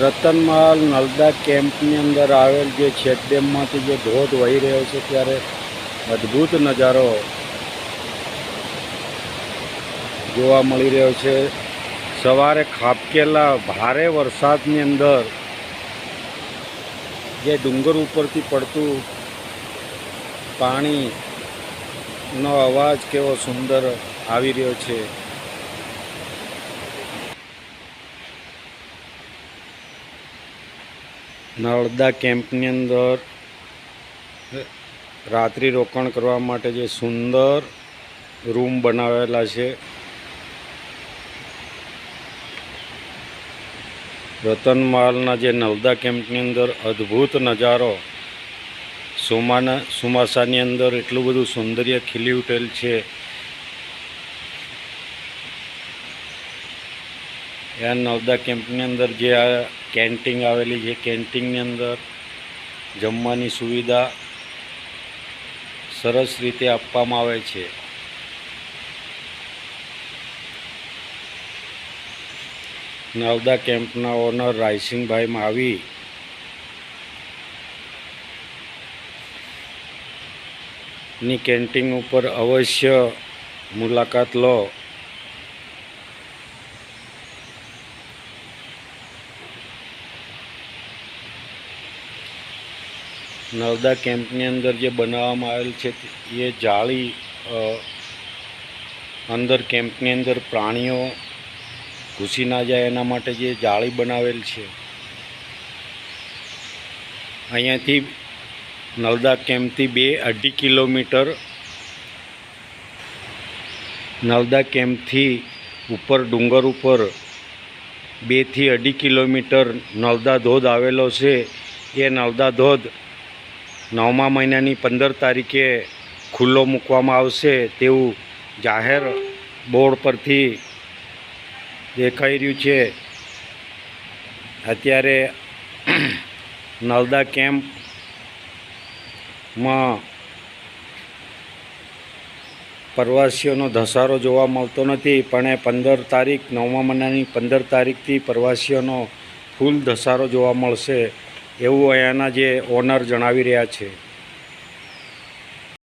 રતનમાલ નલદા કેમ્પની અંદર આવેલ જે છેક ડેમમાંથી જે ધોધ વહી રહ્યો છે ત્યારે અદ્ભુત નજારો જોવા મળી રહ્યો છે. સવારે ખાબકેલા ભારે વરસાદની અંદર જે ડુંગર ઉપરથી પડતું પાણીનો અવાજ કેવો સુંદર આવી રહ્યો છે. નળદા કેમ્પની અંદર રાત્રિ રોકાણ કરવા માટે જે સુંદર રૂમ બનાવેલા છે. રતનમાલના જે નર્મદા કેમ્પની અંદર અદ્ભુત નજારો. સોમાના, સુમાસાની અંદર એટલું બધું સૌંદર્ય ખીલી ઉઠેલ છે. એ નવદા કેમ્પની અંદર જે આ કેન્ટીન આવેલી છે. કેન્ટીનની અંદર જમવાની સુવિધા સરસ રીતે આપવામાં આવે છે. નવદા કેમ્પના ઓનર રાયસિંગભાઈ માવી ની કેન્ટીન ઉપર અવશ્ય મુલાકાત લો. નવદા કેમ્પની અંદર જે બનાવવામાં આવેલ છે, એ જાળી અંદર કેમ્પની અંદર પ્રાણીઓ ઘૂસી ના જાય એના માટે જે જાળી બનાવેલ છે. અહીંયાથી નલદા કેમ્પથી બે અઢી કિલોમીટર નલદા કેમ્પથી ઉપર ડુંગર ઉપર બેથી અઢી કિલોમીટર નલદા ધોધ આવેલો છે. એ નલદા ધોધ નવમા મહિનાની પંદર તારીખે ખુલ્લો મૂકવામાં આવશે તેવું જાહેર બોર્ડ પરથી દેખાઈ રહ્યું છે. અત્યારે નર્મદા કેમ્પમાં પ્રવાસીઓનો ધસારો જોવા મળતો નથી, પણ એ પંદર તારીખ, નવમા મહિનાની પંદર તારીખથી પ્રવાસીઓનો ફૂલ ધસારો જોવા મળશે. એવું અહીંયાના જે ઓનર જણાવી રહ્યા છે.